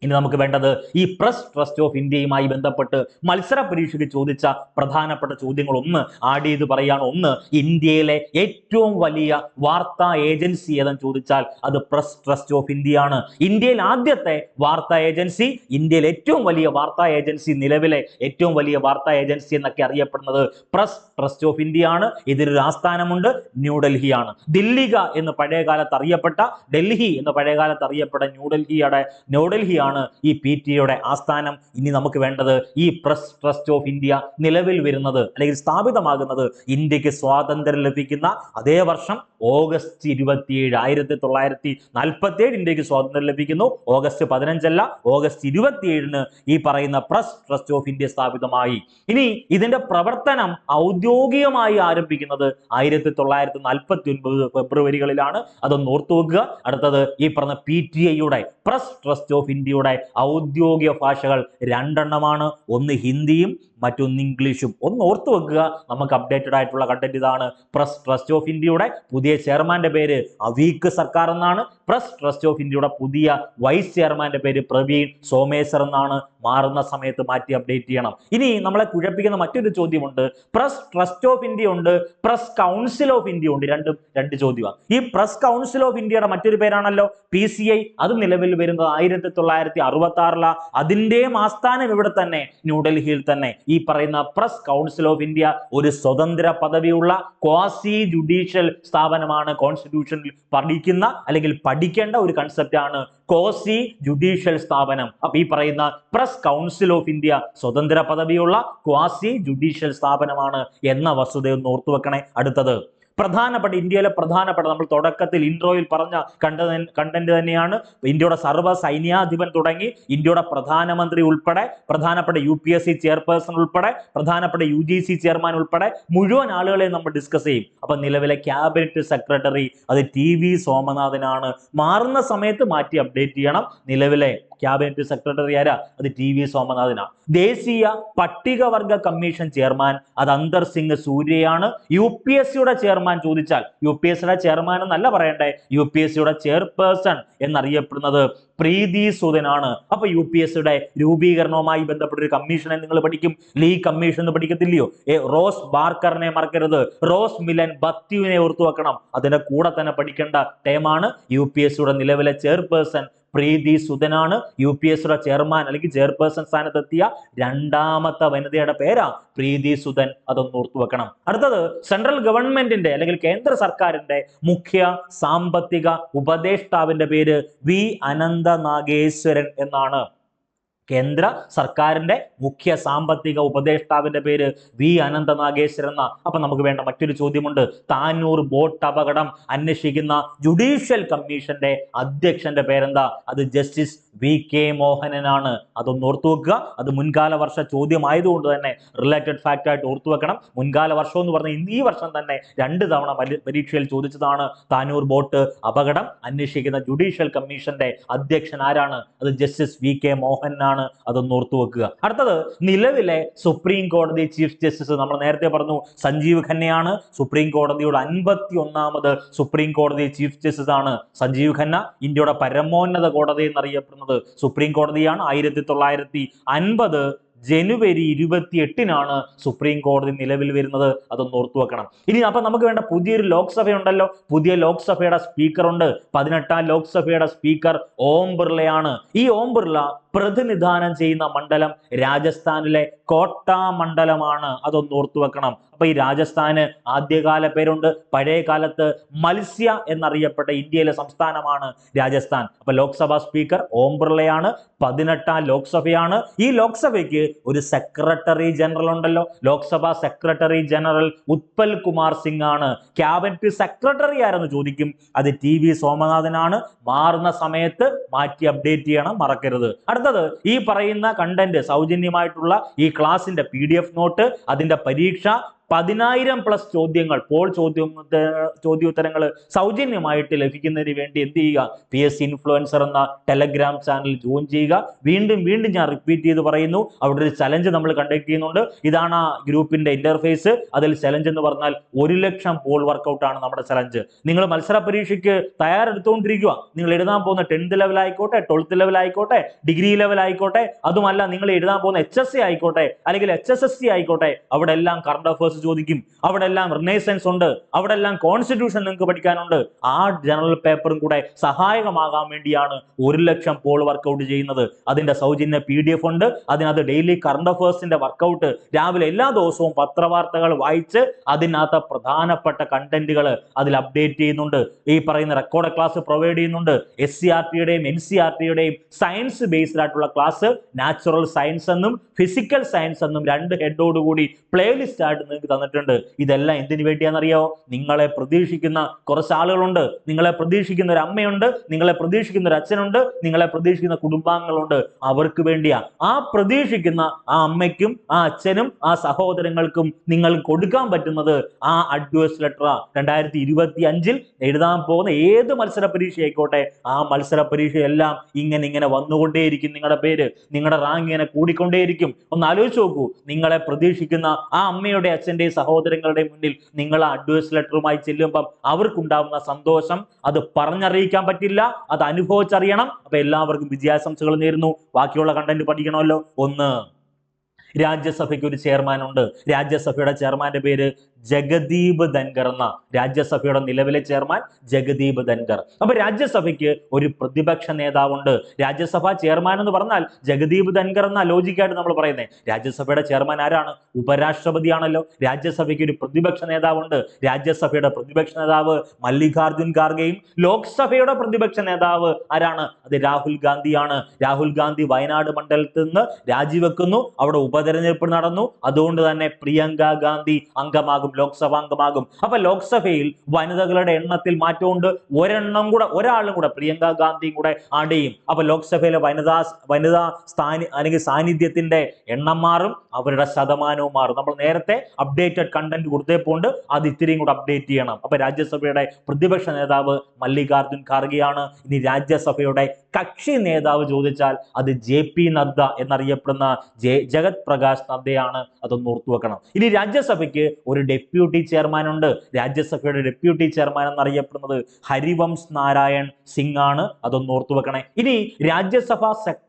A: ഇനി നമുക്ക് വേണ്ടത് ഈ പ്രസ് ട്രസ്റ്റ് ഓഫ് ഇന്ത്യയുമായി ബന്ധപ്പെട്ട് മത്സര പരീക്ഷയ്ക്ക് ചോദിച്ച പ്രധാനപ്പെട്ട ചോദ്യങ്ങൾ ഒന്ന് ആഡ് ചെയ്ത് പറയുകയാണ്. ഒന്ന് ഇന്ത്യയിലെ ഏറ്റവും വലിയ വാർത്താ ഏജൻസി ഏതെന്ന് ചോദിച്ചാൽ അത് പ്രസ് ട്രസ്റ്റ് ഓഫ് ഇന്ത്യയാണ്. ഇന്ത്യയിൽ ആദ്യത്തെ വാർത്താ ഏജൻസി ഇന്ത്യയിൽ ഏറ്റവും വലിയ വാർത്താ ഏജൻസി നിലവിലെ ഏറ്റവും വലിയ വാർത്താ ഏജൻസി എന്നൊക്കെ അറിയപ്പെടുന്നത് പ്രസ് ട്രസ്റ്റ് ഓഫ് ഇന്ത്യയാണ്. ഇതിനൊരു ആസ്ഥാനമുണ്ട് ന്യൂഡൽഹിയാണ്. ദില്ലിക എന്ന് പഴയകാലത്ത് അറിയപ്പെട്ട ഡൽഹി എന്ന് പഴയകാലത്ത് അറിയപ്പെട്ട ന്യൂഡൽഹിയുടെ ന്യൂഡൽഹിയാണ് ഈ പി ടി എയുടെ ആസ്ഥാനം ഇനി നമുക്ക് വേണ്ടത് ഈ പ്രസ് ട്രസ്റ്റ് ഓഫ് ഇന്ത്യ നിലവിൽ വരുന്നത് അല്ലെങ്കിൽ സ്ഥാപിതമാകുന്നത് ഇന്ത്യയ്ക്ക് സ്വാതന്ത്ര്യം ലഭിക്കുന്ന അതേ വർഷം ഓഗസ്റ്റ് ഇരുപത്തിയേഴ് ആയിരത്തി തൊള്ളായിരത്തി നാൽപ്പത്തി ഏഴ് ഇന്ത്യയ്ക്ക് സ്വാതന്ത്ര്യം ലഭിക്കുന്നു. ഓഗസ്റ്റ് പതിനഞ്ചല്ല ഓഗസ്റ്റ് ഇരുപത്തിയേഴിന് ഈ പറയുന്ന പ്രസ് ട്രസ്റ്റ് ഓഫ് ഇന്ത്യ സ്ഥാപിതമായി. ഇനി ഇതിന്റെ പ്രവർത്തനം ഔദ്യോഗികമായി ആരംഭിക്കുന്നത് ആയിരത്തി തൊള്ളായിരത്തി നാൽപ്പത്തി ഒൻപത് ഫെബ്രുവരികളിലാണ്. അതൊന്ന് ഓർത്തു വെക്കുക. അടുത്തത് ഈ പറഞ്ഞ പി ടി ഐയുടെ പ്രസ് ട്രസ്റ്റ് ഓഫ് ഇന്ത്യയുടെ ഔദ്യോഗിക ഭാഷകൾ രണ്ടെണ്ണമാണ്. ഒന്ന് ഹിന്ദിയും മറ്റൊന്ന് ഇംഗ്ലീഷും. ഒന്ന് ഓർത്തു വെക്കുക. നമുക്ക് അപ്ഡേറ്റഡ് ആയിട്ടുള്ള കണ്ടന്റ് ഇതാണ് പ്രസ് ട്രസ്റ്റ് ഓഫ് ഇന്ത്യയുടെ പുതിയ ചെയർമാന്റെ പേര് അവീക്ക് സർക്കാർ എന്നാണ്. പ്രസ് ട്രസ്റ്റ് ഓഫ് ഇന്ത്യയുടെ പുതിയ വൈസ് ചെയർമാന്റെ പേര് പ്രവീൺ സോമേശ്വർ എന്നാണ്. മാറുന്ന സമയത്ത് മാറ്റി അപ്ഡേറ്റ് ചെയ്യണം. ഇനി നമ്മളെ കുഴപ്പിക്കുന്ന മറ്റൊരു ചോദ്യമുണ്ട്. പ്രസ് ട്രസ്റ്റ് ഓഫ് ഇന്ത്യ ഉണ്ട് പ്രസ് കൗൺസിൽ ഓഫ് ഇന്ത്യ ഉണ്ട്. രണ്ടും രണ്ട് ചോദ്യമാണ് ഈ പ്രസ് കൗൺസിൽ ഓഫ് ഇന്ത്യയുടെ മറ്റൊരു പേരാണല്ലോ പി സി ഐ. അത് നിലവിൽ വരുന്നത് ആയിരത്തി തൊള്ളായിരത്തി അറുപത്തി ആറിലാണ് അതിന്റെയും ആസ്ഥാനം ഇവിടെ തന്നെ ന്യൂഡൽഹിയിൽ തന്നെ. ഈ പറയുന്ന പ്രസ് കൗൺസിൽ ഓഫ് ഇന്ത്യ ഒരു സ്വതന്ത്ര പദവിയുള്ള ക്വാസി ജുഡീഷ്യൽ സ്ഥാപനമാണ് കോൺസ്റ്റിറ്റ്യൂഷനിൽ പഠിക്കുന്ന അല്ലെങ്കിൽ പഠിക്കേണ്ട ഒരു കൺസെപ്റ്റ് ആണ് കോസി ജുഡീഷ്യൽ സ്ഥാപനം. അപ്പൊ ഈ പറയുന്ന പ്രസ് കൗൺസിൽ ഓഫ് ഇന്ത്യ സ്വതന്ത്ര പദവിയുള്ള ക്വാസി ജുഡീഷ്യൽ സ്ഥാപനമാണ് എന്ന വസ്തുത ഒന്ന് ഓർത്തു വെക്കണേ അടുത്തത് പ്രധാനപ്പെട്ട ഇന്ത്യയിലെ പ്രധാനപ്പെട്ട നമ്മൾ തുടക്കത്തിൽ ഇൻട്രോയിൽ പറഞ്ഞ കണ്ട കണ്ടന്റ് തന്നെയാണ്. ഇന്ത്യയുടെ സർവ സൈന്യാധിപൻ തുടങ്ങി ഇന്ത്യയുടെ പ്രധാനമന്ത്രി ഉൾപ്പെടെ പ്രധാനപ്പെട്ട U P S C chairperson ഉൾപ്പെടെ പ്രധാനപ്പെട്ട യു ജി സി ചെയർമാൻ ഉൾപ്പെടെ മുഴുവൻ ആളുകളെയും നമ്മൾ ഡിസ്കസ് ചെയ്യും. അപ്പൊ നിലവിലെ ക്യാബിനറ്റ് സെക്രട്ടറി അത് ടി വി സോമനാഥനാണ്. മാറുന്ന സമയത്ത് മാറ്റി അപ്ഡേറ്റ് ചെയ്യണം. നിലവിലെ ക്യാബിനറ്റ് സെക്രട്ടറി ആരാ? അത് ടി വി സോമനാഥനാണ് ദേശീയ പട്ടികവർഗ കമ്മീഷൻ ചെയർമാൻ അത് അന്തർ സിംഗ് സൂര്യയാണ്. യു പി എസ് സിയുടെ ചെയർമാൻ ചോദിച്ചാൽ യു പി എസ് സിയുടെ ചെയർമാൻ എന്നല്ല പറയണ്ടേ? യു പി എസ് സിയുടെ ചെയർപേഴ്സൺ എന്നറിയപ്പെടുന്നത് പ്രീതി സുധനാണ്. അപ്പൊ യു പി എസ് സിയുടെ രൂപീകരണവുമായി ബന്ധപ്പെട്ട ഒരു കമ്മീഷനെ നിങ്ങൾ പഠിക്കും. ലീ കമ്മീഷൻ എന്ന് പഠിക്കത്തില്ലയോ? ഏ റോസ് ബാർക്കറിനെ മറക്കരുത്. റോസ് മിലൻ ബത്യുവിനെ ഓർത്തു വെക്കണം. അതിന്റെ കൂടെ തന്നെ പഠിക്കേണ്ട ടേമാണ് യു പി എസ് സിയുടെ നിലവിലെ ചെയർപേഴ്സൺ പ്രീതി സുധനാണ്. യു പി എസ് ചെയർമാൻ അല്ലെങ്കിൽ ചെയർപേഴ്സൺ സ്ഥാനത്തെത്തിയ രണ്ടാമത്തെ വനിതയുടെ പേരാ പ്രീതി സുധൻ. അതൊന്ന് ഓർത്തു വെക്കണം. അടുത്തത് സെൻട്രൽ ഗവൺമെന്റിന്റെ അല്ലെങ്കിൽ കേന്ദ്ര സർക്കാരിന്റെ മുഖ്യ സാമ്പത്തിക ഉപദേഷ്ടാവിന്റെ പേര് വി അനന്ത നാഗേശ്വരൻ എന്നാണ്. കേന്ദ്ര സർക്കാരിന്റെ മുഖ്യ സാമ്പത്തിക ഉപദേഷ്ടാവിന്റെ പേര് വി അനന്ത നാഗേശ്വരൻ എന്ന. അപ്പൊ നമുക്ക് വേണ്ട മറ്റൊരു ചോദ്യമുണ്ട്. താനൂർ ബോട്ട് അപകടം അന്വേഷിക്കുന്ന ജുഡീഷ്യൽ കമ്മീഷന്റെ അധ്യക്ഷന്റെ പേരെന്താ? അത് ജസ്റ്റിസ് വി കെ മോഹനനാണ്. അതൊന്ന് ഓർത്തു വെക്കുക. അത് മുൻകാല വർഷ ചോദ്യമായതുകൊണ്ട് തന്നെ റിലേറ്റഡ് ഫാക്റ്റ് ആയിട്ട് ഓർത്തു വെക്കണം. മുൻകാല വർഷം എന്ന് പറഞ്ഞാൽ ഈ വർഷം തന്നെ രണ്ട് തവണ പരീക്ഷയിൽ ചോദിച്ചതാണ് താനൂർ ബോട്ട് അപകടം അന്വേഷിക്കുന്ന ജുഡീഷ്യൽ കമ്മീഷന്റെ അധ്യക്ഷൻ ആരാണ്? അത് ജസ്റ്റിസ് വി കെ മോഹനാണ് അതൊന്ന് ഓർത്തു വെക്കുക. അടുത്തത് നിലവിലെ സുപ്രീം കോടതി ചീഫ് ജസ്റ്റിസ് നമ്മൾ നേരത്തെ പറഞ്ഞു സഞ്ജീവ് ഖന്നയാണ്. സുപ്രീം കോടതിയുടെ അൻപത്തി ഒന്നാമത് സുപ്രീം കോടതി ചീഫ് ജസ്റ്റിസ് ആണ് സഞ്ജീവ് ഖന്ന. ഇന്ത്യയുടെ പരമോന്നത കോടതി എന്നറിയപ്പെടുന്നത് സുപ്രീം കോടതിയാണ്. ആയിരത്തി തൊള്ളായിരത്തി അൻപത് ജനുവരി ഇരുപത്തി എട്ടിനാണ് സുപ്രീം കോടതി നിലവിൽ വരുന്നത്. അതൊന്ന് ഓർത്തു വെക്കണം. ഇനി അപ്പൊ നമുക്ക് വേണ്ട പുതിയൊരു ലോക്സഭയുണ്ടല്ലോ. പുതിയ ലോക്സഭയുടെ സ്പീക്കർ ഉണ്ട്. പതിനെട്ടാം ലോക്സഭയുടെ സ്പീക്കർ ഓം ബിർളയാണ്. ഈ ഓം ബിർള പ്രതിനിധാനം ചെയ്യുന്ന മണ്ഡലം രാജസ്ഥാനിലെ കോട്ട മണ്ഡലമാണ്. അതൊന്ന് ഓർത്തു വെക്കണം. അപ്പൊ ഈ രാജസ്ഥാന് ആദ്യകാല പേരുണ്ട് പഴയ കാലത്ത് മത്സ്യ എന്നറിയപ്പെട്ട ഇന്ത്യയിലെ സംസ്ഥാനമാണ് രാജസ്ഥാൻ. അപ്പൊ ലോക്സഭാ സ്പീക്കർ ഓം ബിർളയാണ് പതിനെട്ടാം ലോക്സഭയാണ്. ഈ ലോക്സഭയ്ക്ക് ഒരു സെക്രട്ടറി ജനറൽ ഉണ്ടല്ലോ. ലോക്സഭാ സെക്രട്ടറി ജനറൽ ഉത്പൽ കുമാർ സിംഗ് ആണ് ക്യാബിനറ്റ് സെക്രട്ടറി ആരെന്ന് ചോദിക്കും? അത് ടി വി സോമനാഥനാണ്. മാറുന്ന സമയത്ത് മാറ്റി അപ്ഡേറ്റ് ചെയ്യണം മറക്കരുത്. അടുത്തത് ഈ പറയുന്ന കണ്ടന്റ് സൗജന്യമായിട്ടുള്ള ഈ ക്ലാസിന്റെ പി ഡി എഫ് നോട്ട് അതിന്റെ പരീക്ഷ പതിനായിരം പ്ലസ് ചോദ്യങ്ങൾ പോൾ ചോദ്യം ചോദ്യോത്തരങ്ങൾ സൗജന്യമായിട്ട് ലഭിക്കുന്നതിന് വേണ്ടി എന്ത് ചെയ്യുക? പി എസ് ഇൻഫ്ലുവൻസർ എന്ന ടെലഗ്രാം ചാനൽ ജോയിൻ ചെയ്യുക. വീണ്ടും വീണ്ടും ഞാൻ റിപ്പീറ്റ് ചെയ്ത് പറയുന്നു. അവിടെ ഒരു ചലഞ്ച് നമ്മൾ കണ്ടക്ട് ചെയ്യുന്നുണ്ട്. ഇതാണ് ആ ഗ്രൂപ്പിന്റെ ഇന്റർഫേസ് അതിൽ ചലഞ്ച് എന്ന് പറഞ്ഞാൽ ഒരു ലക്ഷം പോൾ വർക്കൗട്ട് ആണ് നമ്മുടെ ചലഞ്ച് നിങ്ങൾ മത്സര പരീക്ഷയ്ക്ക് തയ്യാറെടുത്തുകൊണ്ടിരിക്കുക. നിങ്ങൾ എഴുതാൻ പോകുന്ന ടെൻത്ത് ലെവൽ ആയിക്കോട്ടെ ട്വൽത്ത് ലെവൽ ആയിക്കോട്ടെ ഡിഗ്രി ലെവൽ ആയിക്കോട്ടെ അതുമല്ല നിങ്ങൾ എഴുതാൻ പോകുന്ന എച്ച് എസ് സി ആയിക്കോട്ടെ അല്ലെങ്കിൽ എച്ച് എസ് എസ് സി ആയിക്കോട്ടെ അവിടെ എല്ലാം കറണ്ട് അഫേഴ്സ് ചോദിക്കും അവിടെ എല്ലാം റിനേസൻസ് ഉണ്ട് അവിടെ എല്ലാം കോൺസ്റ്റിറ്റ്യൂഷൻ നിങ്ങൾക്ക് പഠിക്കാനുണ്ട്. ആ ജനറൽ പേപ്പറും കൂടെ സഹായകമാകാൻ വേണ്ടിയാണ് ഒരു ലക്ഷം പോൾ വർക്കൗട്ട് ചെയ്യുന്നത്. അതിന്റെ സൗജന്യ പി ഡി എഫ് ഉണ്ട് അതിനകത്ത് ഡെയിലി കറണ്ട് അഫേഴ്സിന്റെ വർക്കൗട്ട് രാവിലെ എല്ലാ ദിവസവും പത്രവാർത്തകൾ വായിച്ച് അതിനകത്ത് പ്രധാനപ്പെട്ട കണ്ടന്റുകൾ അതിൽ അപ്ഡേറ്റ് ചെയ്യുന്നുണ്ട്. ഈ പറയുന്ന റെക്കോർഡ് ക്ലാസ് പ്രൊവൈഡ് ചെയ്യുന്നുണ്ട്. എസ് സി ആർ ടിയുടെയും എൻ സി ആർ ടിയുടെയും സയൻസ് ബേസ്ഡ് ആയിട്ടുള്ള ക്ലാസ് നാച്ചുറൽ സയൻസ് എന്നും ഫിസിക്കൽ സയൻസ് എന്നും രണ്ട് ഹെഡോടുകൂടി പ്ലേലിസ്റ്റ് ആയിട്ട് നിങ്ങൾക്ക് തന്നിട്ടുണ്ട്. ഇതെല്ലാം എന്തിനു വേണ്ടിയാണെന്നറിയോ നിങ്ങളെ പ്രതീക്ഷിക്കുന്ന കുറച്ച് ആളുകളുണ്ട്. നിങ്ങളെ പ്രതീക്ഷിക്കുന്ന ഒരു അമ്മയുണ്ട്. നിങ്ങളെ പ്രതീക്ഷിക്കുന്ന ഒരു അച്ഛനുണ്ട്. നിങ്ങളെ പ്രതീക്ഷിക്കുന്ന കുടുംബാംഗങ്ങളുണ്ട്. അവർക്ക് വേണ്ടിയാ. ആ പ്രതീക്ഷിക്കുന്ന ആ അമ്മയ്ക്കും ആ അച്ഛനും ആ സഹോദരങ്ങൾക്കും നിങ്ങൾ കൊടുക്കാൻ പറ്റുന്നത് ആ അഡ്വൈസ് ലെറ്റർ രണ്ടായിരത്തി ഇരുപത്തി അഞ്ചിൽ എഴുതാൻ പോകുന്ന ഏത് മത്സര പരീക്ഷ ആയിക്കോട്ടെ ആ മത്സര പരീക്ഷയെല്ലാം ഇങ്ങനെ ഇങ്ങനെ വന്നുകൊണ്ടേയിരിക്കും നിങ്ങളുടെ പേര്. നിങ്ങളുടെ റാങ്ക് ഇങ്ങനെ കൂടിക്കൊണ്ടേയിരിക്കും. ഒന്ന് ആലോചിച്ച് നോക്കൂ. നിങ്ങളെ പ്രതീക്ഷിക്കുന്ന ആ അമ്മയുടെ അച്ഛന്റെയും സഹോദരങ്ങളുടെ മുന്നിൽ നിങ്ങൾ അഡ്വൈസ് ലെറ്ററുമായി ചെല്ലുമ്പം അവർക്കുണ്ടാവുന്ന സന്തോഷം അത് പറഞ്ഞറിയിക്കാൻ പറ്റില്ല അത് അനുഭവിച്ചറിയണം. അപ്പൊ എല്ലാവർക്കും വിജയാശംസകൾ നേരുന്നു. ബാക്കിയുള്ള കണ്ടന്റ് പഠിക്കണമല്ലോ. ഒന്ന് രാജ്യസഭയ്ക്ക് ഒരു ചെയർമാൻ ഉണ്ട്. രാജ്യസഭയുടെ ചെയർമാന്റെ പേര് ജഗദീപ് ധൻകർ എന്ന രാജ്യസഭയുടെ നിലവിലെ ചെയർമാൻ ജഗദീപ് ധൻകർ അപ്പൊ രാജ്യസഭയ്ക്ക് ഒരു പ്രതിപക്ഷ നേതാവുണ്ട്. രാജ്യസഭാ ചെയർമാൻ എന്ന് പറഞ്ഞാൽ ജഗദീപ് ധൻകർ എന്ന ലോജിക്കായിട്ട് നമ്മൾ പറയുന്നത് രാജ്യസഭയുടെ ചെയർമാൻ ആരാണ്? ഉപരാഷ്ട്രപതിയാണല്ലോ. രാജ്യസഭയ്ക്ക് ഒരു പ്രതിപക്ഷ നേതാവുണ്ട്. രാജ്യസഭയുടെ പ്രതിപക്ഷ നേതാവ് മല്ലികാർജുൻ ഖാർഗെയും. ലോക്സഭയുടെ പ്രതിപക്ഷ നേതാവ് ആരാണ്? അത് രാഹുൽ ഗാന്ധിയാണ്. രാഹുൽ ഗാന്ധി വയനാട് മണ്ഡലത്തിൽ നിന്ന് രാജിവെക്കുന്നു. അവിടെ ഉപതെരഞ്ഞെടുപ്പ് നടന്നു. അതുകൊണ്ട് തന്നെ പ്രിയങ്ക ഗാന്ധി അംഗമാകും. അംഗമാകും. ലോക്സഭാംഗമാകും അപ്പൊ ലോക്സഭയിൽ വനിതകളുടെ എണ്ണത്തിൽ മാറ്റമുണ്ട്. ഒരെണ്ണം കൂടെ ഒരാളും കൂടെ പ്രിയങ്ക ഗാന്ധിയും കൂടെ അടയും. അപ്പൊ ലോക്സഭയിലെ വനിതാ വനിതാ സ്ഥാനി അല്ലെങ്കിൽ സാന്നിധ്യത്തിന്റെ എണ്ണം മാറും അവരുടെ ശതമാനവും മാറും. നമ്മൾ നേരത്തെ അപ്ഡേറ്റഡ് കണ്ടന്റ് കൊടുത്തേപ്പോണ്ട്. അത് ഇത്തിരിയും കൂടെ അപ്ഡേറ്റ് ചെയ്യണം. അപ്പൊ രാജ്യസഭയുടെ പ്രതിപക്ഷ നേതാവ് മല്ലികാർജുൻ ഖാർഗെയാണ്. ഇനി രാജ്യസഭയുടെ കക്ഷി നേതാവ് ചോദിച്ചാൽ അത് ജെ പി നദ്ദ എന്നറിയപ്പെടുന്ന ജഗത് പ്രകാശ് നദ്ദയാണ്. അതൊന്ന് ഓർത്തു വെക്കണം ഇനി രാജ്യസഭയ്ക്ക് ഒരു ഡെപ്യൂട്ടി ചെയർമാൻ ഉണ്ട് രാജ്യസഭയുടെ ഡെപ്യൂട്ടി ചെയർമാൻ എന്നറിയപ്പെടുന്നത് ഹരിവംശ് നാരായൺ സിംഗ് ആണ്. അതൊന്ന് ഓർത്തു വെക്കണേ ഇനി രാജ്യസഭാ സെക്രട്ടറി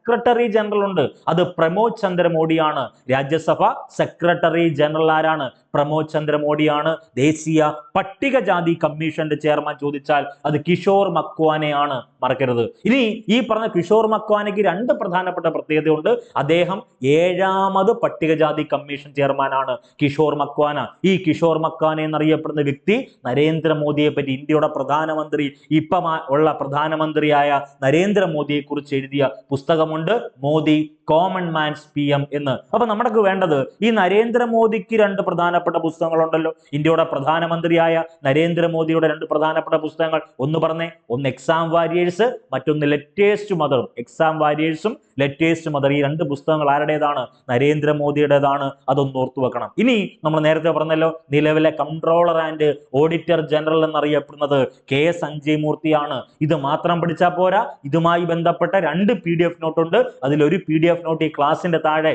A: ജനറൽ ഉണ്ട്. അത് പ്രമോദ് ചന്ദ്ര മോഡിയാണ് രാജ്യസഭ സെക്രട്ടറി ജനറൽ ആരാണ്? പ്രമോദ് ചന്ദ്ര മോഡിയാണ് ദേശീയ പട്ടികജാതി കമ്മീഷന്റെ ചെയർമാൻ ചോദിച്ചാൽ അത് കിഷോർ മക്വാനെയാണ്. മറക്കരുത്. ഇനി ഈ പറഞ്ഞ കിഷോർ മക്വാനയ്ക്ക് രണ്ട് പ്രധാനപ്പെട്ട പ്രത്യേകതയുണ്ട്. അദ്ദേഹം ഏഴാമത് പട്ടികജാതി കമ്മീഷൻ ചെയർമാനാണ്. കിഷോർ മക്വാന. ഈ കിഷോർ മക്വാന എന്നറിയപ്പെടുന്ന വ്യക്തി നരേന്ദ്രമോദിയെ പറ്റി ഇന്ത്യയുടെ പ്രധാനമന്ത്രി ഇപ്പം ഉള്ള പ്രധാനമന്ത്രിയായ നരേന്ദ്രമോദിയെ കുറിച്ച് എഴുതിയ പുസ്തകമുണ്ട്. கொண்டு Modi common man's P M എന്ന്. അപ്പൊ നമുക്ക് വേണ്ടത് ഈ നരേന്ദ്രമോദിക്ക് രണ്ട് പ്രധാനപ്പെട്ട പുസ്തകങ്ങളുണ്ടല്ലോ. ഇന്ത്യയുടെ പ്രധാനമന്ത്രിയായ നരേന്ദ്രമോദിയുടെ രണ്ട് പ്രധാനപ്പെട്ട പുസ്തകങ്ങൾ. ഒന്ന് പറഞ്ഞേ ഒന്ന് എക്സാം വാരിയേഴ്സ് മറ്റൊന്ന് ലെറ്റേസ്റ്റ് മദറും എക്സാം വാരിയേഴ്സും ലെറ്റേസ്റ്റ് മദർ ഈ രണ്ട് പുസ്തകങ്ങൾ ആരുടേതാണ്? നരേന്ദ്രമോദിയുടേതാണ്. അതൊന്ന് ഓർത്തു വെക്കണം. ഇനി നമ്മൾ നേരത്തെ പറഞ്ഞല്ലോ നിലവിലെ കൺട്രോളർ ആൻഡ് ഓഡിറ്റർ ജനറൽ എന്നറിയപ്പെടുന്നത് കെ സഞ്ജയ് മൂർത്തിയാണ്. ഇത് മാത്രം പഠിച്ചാൽ പോരാ. ഇതുമായി ബന്ധപ്പെട്ട രണ്ട് പി ഡി എഫ് നോട്ടുണ്ട് അതിലൊരു പി ഡി എഫ് നോട്ട് ഈ ക്ലാസിന്റെ താഴെ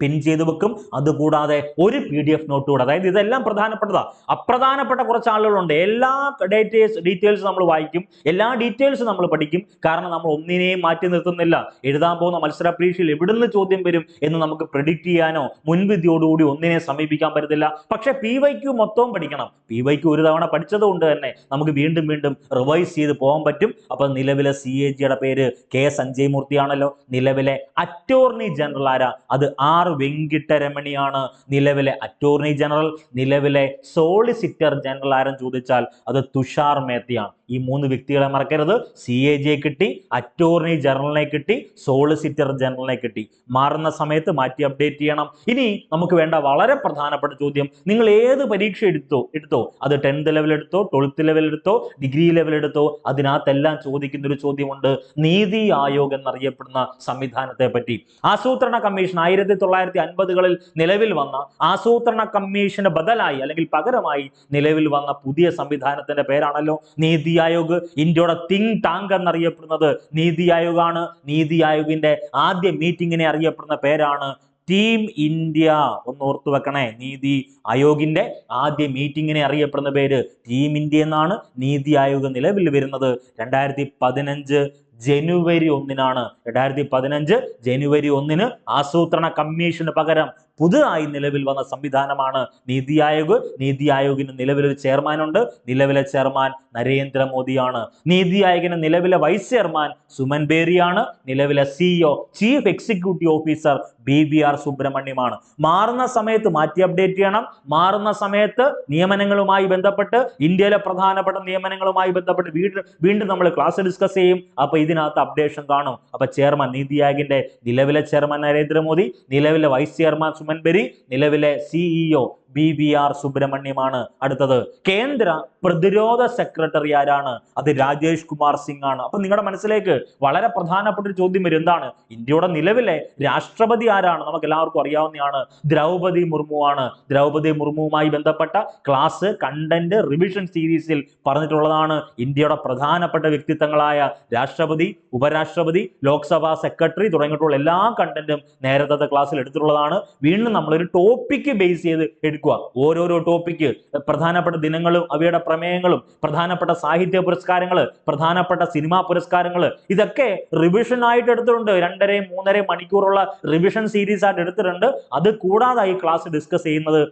A: പിൻ ചെയ്ത് വെക്കും. അതുകൂടാതെ ഒരു പി ഡി എഫ് നോട്ട് കൂടെ. അതായത് ഇതെല്ലാം പ്രധാനപ്പെട്ടതാ. അപ്രധാനപ്പെട്ട കുറച്ച് ആളുകളുണ്ട്. എല്ലാ ഡേറ്റേഴ്സ് ഡീറ്റെയിൽസ് നമ്മൾ വായിക്കും. എല്ലാ ഡീറ്റെയിൽസ് നമ്മൾ പഠിക്കും. കാരണം നമ്മൾ ഒന്നിനെയും മാറ്റി നിർത്തുന്നില്ല. എഴുതാൻ പോകുന്ന മത്സര പരീക്ഷയിൽ എവിടുന്ന് ചോദ്യം വരും എന്ന് നമുക്ക് പ്രിഡിക്റ്റ് ചെയ്യാനോ മുൻവിധിയോടുകൂടി ഒന്നിനെ സമീപിക്കാൻ പറ്റത്തില്ല. പക്ഷെ പി വൈക്ക് മൊത്തവും പഠിക്കണം. പി വൈക്ക് ഒരു തവണ പഠിച്ചത് കൊണ്ട് തന്നെ. നമുക്ക് വീണ്ടും വീണ്ടും റിവൈസ് ചെയ്ത് പോകാൻ പറ്റും. അപ്പൊ നിലവിലെ സി എ ജിയുടെ പേര് കെ സഞ്ജയ് മൂർത്തിയാണല്ലോ. നിലവിലെ അറ്റോർണി ജനറൽ ആരാ? അത് ആർ വെങ്കിട്ടരമണിയാണ് നിലവിലെ അറ്റോർണി ജനറൽ നിലവിലെ സോളിസിറ്റർ ജനറൽ ആരും ചോദിച്ചാൽ അത് തുഷാർ മേത്തയാണ്. ഈ മൂന്ന് വ്യക്തികളെ മറക്കരുത്. സി എ ജിയെ കിട്ടി അറ്റോർണി ജനറലിനെ കിട്ടി സോളിസിറ്റർ ജനറലിനെ കിട്ടി. മാറുന്ന സമയത്ത് മാറ്റി അപ്ഡേറ്റ് ചെയ്യണം. ഇനി നമുക്ക് വേണ്ട വളരെ പ്രധാനപ്പെട്ട ചോദ്യം. നിങ്ങൾ ഏത് പരീക്ഷ എടുത്തോ എടുത്തോ? അത് ടെൻത്ത് ലെവൽ എടുത്തോ ട്വൽത്ത് ലെവൽ എടുത്തോ ഡിഗ്രി ലെവൽ എടുത്തോ? അതിനകത്തെല്ലാം ചോദിക്കുന്ന ഒരു ചോദ്യമുണ്ട്. നീതി ആയോഗ് എന്നറിയപ്പെടുന്ന സംവിധാനത്തെ പറ്റി. ആസൂത്രണ കമ്മീഷൻ ആയിരത്തി തൊള്ളായിരത്തി അൻപതുകളിൽ നിലവിൽ വന്ന ആസൂത്രണ കമ്മീഷന് ബദലായി അല്ലെങ്കിൽ പകരമായി നിലവിൽ വന്ന പുതിയ സംവിധാനത്തിന്റെ പേരാണല്ലോ നീതി ആയോഗ്. ഇന്ത്യയുടെ തിങ് ടാങ്ക് എന്നറിയപ്പെടുന്നത് നീതി ആയോഗ് ആണ് നീതി ആയോഗിന്റെ ആദ്യ മീറ്റിംഗിനെ അറിയപ്പെടുന്ന പേരാണ് ടീം ഇന്ത്യ. ഒന്ന് ഓർത്തു വെക്കണേ. നീതി ആയോഗിന്റെ ആദ്യ മീറ്റിംഗിനെ അറിയപ്പെടുന്ന പേര് ടീം ഇന്ത്യ എന്നാണ്. നീതി ആയോഗ് നിലവിൽ വരുന്നത്. രണ്ടായിരത്തി പതിനഞ്ച് ജനുവരി ഒന്നിനാണ്. രണ്ടായിരത്തി പതിനഞ്ച് ജനുവരി ഒന്നിന് ആസൂത്രണ കമ്മീഷന് പകരം പുതുതായി നിലവിൽ വന്ന സംവിധാനമാണ് നീതി ആയോഗ്. നീതി ആയോഗിന് നിലവിലൊരു ചെയർമാൻ ഉണ്ട്. നിലവിലെ ചെയർമാൻ നരേന്ദ്രമോദിയാണ് നീതി ആയോഗിന് നിലവിലെ വൈസ് ചെയർമാൻ സുമൻ ബേരിയാണ് നിലവിലെ CEO chief executive officer B V R സുബ്രഹ്മണ്യമാണ്. മാറുന്ന സമയത്ത് മാറ്റി അപ്ഡേറ്റ് ചെയ്യണം. മാറുന്ന സമയത്ത് നിയമനങ്ങളുമായി ബന്ധപ്പെട്ട് ഇന്ത്യയിലെ പ്രധാനപ്പെട്ട നിയമനങ്ങളുമായി ബന്ധപ്പെട്ട് വീണ്ടും വീണ്ടും നമ്മൾ ക്ലാസ് ഡിസ്കസ് ചെയ്യും. അപ്പൊ ഇതിനകത്ത് അപ്ഡേഷൻ കാണും. അപ്പൊ ചെയർമാൻ നീതി ആയോഗിന്റെ നിലവിലെ ചെയർമാൻ നരേന്ദ്രമോദി നിലവിലെ വൈസ് ചെയർമാൻ സുമൻ ബെരി നിലവിലെ സിഇഒ ബി വി ആർ സുബ്രഹ്മണ്യമാണ് അടുത്തത്. കേന്ദ്ര പ്രതിരോധ സെക്രട്ടറി ആരാണ്? അത് രാജേഷ് കുമാർ സിംഗ് ആണ് അപ്പൊ നിങ്ങളുടെ മനസ്സിലേക്ക് വളരെ പ്രധാനപ്പെട്ട ഒരു ചോദ്യം വരും. എന്താണ്? ഇന്ത്യയുടെ നിലവിലെ രാഷ്ട്രപതി ആരാണ്? നമുക്ക് എല്ലാവർക്കും അറിയാവുന്നതാണ് ദ്രൗപതി മുർമു ആണ് ദ്രൗപതി മുർമുവുമായി ബന്ധപ്പെട്ട ക്ലാസ് കണ്ടന്റ് റിവിഷൻ സീരീസിൽ പറഞ്ഞിട്ടുള്ളതാണ് ഇന്ത്യയുടെ പ്രധാനപ്പെട്ട വ്യക്തിത്വങ്ങളായ രാഷ്ട്രപതി ഉപരാഷ്ട്രപതി ലോക്സഭാ സെക്രട്ടറി തുടങ്ങിയിട്ടുള്ള എല്ലാ കണ്ടന്റും നേരത്തെ ക്ലാസ്സിൽ എടുത്തിട്ടുള്ളതാണ്. വീണ്ടും നമ്മളൊരു ടോപ്പിക്ക് ബേസ് ചെയ്ത് എടുക്കുക ഓരോരോ ടോപ്പിക്ക് പ്രധാനപ്പെട്ട ദിനങ്ങളും അവയുടെ പ്രമേയങ്ങളും പ്രധാനപ്പെട്ട സാഹിത്യ പുരസ്കാരങ്ങൾ പ്രധാനപ്പെട്ട സിനിമാ പുരസ്കാരങ്ങൾ ഇതൊക്കെ റിവിഷൻ ആയിട്ട് എടുത്തിട്ടുണ്ട്. രണ്ടരയും മൂന്നരയും മണിക്കൂറുള്ള റിവിഷൻ സീരീസ് ആയിട്ട് എടുത്തിട്ടുണ്ട്. അത് കൂടാതെ ക്ലാസ് ഡിസ്കസ് ചെയ്യുന്നത്